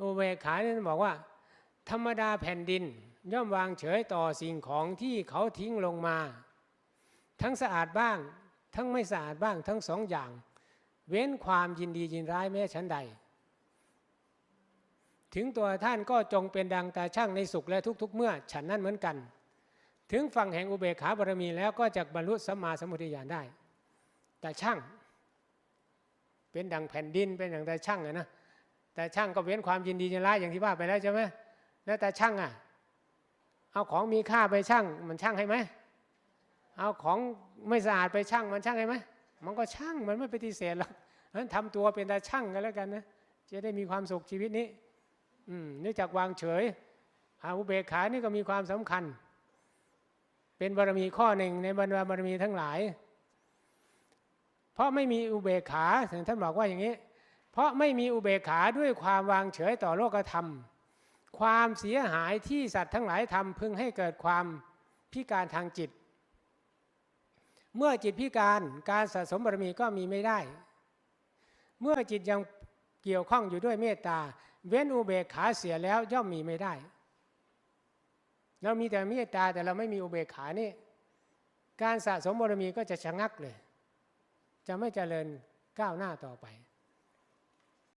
อุเบกขาเนี่ยบอกว่า ธรรมดาแผ่นดิน ย่อมวางเฉยต่อสิ่งของที่เขาทิ้งลงมา ทั้งสะอาดบ้าง ทั้งไม่สะอาดบ้างทั้งสองอย่าง เว้นความยินดียินร้ายแม้ชั้นใด ถึงตัวท่านก็จงเป็นดังตาช่างในสุขและทุก ๆ เมื่อ ฉันนั้นเหมือนกัน ถึงฝั่งแห่งอุเบกขาบารมีแล้วก็จะบรรลุสัมมาสัมพุทธญาณได้ แต่ช่าง เป็นดังแผ่นดินเป็นดังแต่ช่างอะนะ แต่ช่างก็เว้นความยินดียินร้ายอย่างที่ว่าไปแล้วใช่ไหมแล้วแต่ช่างอะ เอาของมีค่าไปช่างมันช่างให้ไหมเอาของไม่สะอาดไปช่างมันช่างให้ไหมมันก็ช่างมันไม่ปฏิเสธหรอกนั้นทำตัวเป็นตาช่างกันแล้วกันนะจะได้มีความสุขชีวิตนี้ อืมเนื่องจากวางเฉยอาอุเบกขานี่ก็มีความสำคัญ เป็นบารมีข้อหนึ่งในบรรดาบารมีทั้งหลาย เพราะไม่มีอุเบกขาท่านบอกว่าอย่างนี้ เพราะไม่มีอุเบกขาด้วยความวางเฉยต่อโลกธรรม ความเสียหายที่สัตว์ทั้งหลายทำพึงให้เกิดความพิการทางจิต เมื่อจิตพิการการสะสมบารมีก็มีไม่ได้ เมื่อจิตยังเกี่ยวข้องอยู่ด้วยเมตตา เว้นอุเบกขาเสียแล้วย่อมมีไม่ได้ เรามีแต่เมตตาแต่เราไม่มีอุเบกขานี่การสะสมบารมีก็จะชะงักเลย จะไม่เจริญก้าวหน้าต่อไป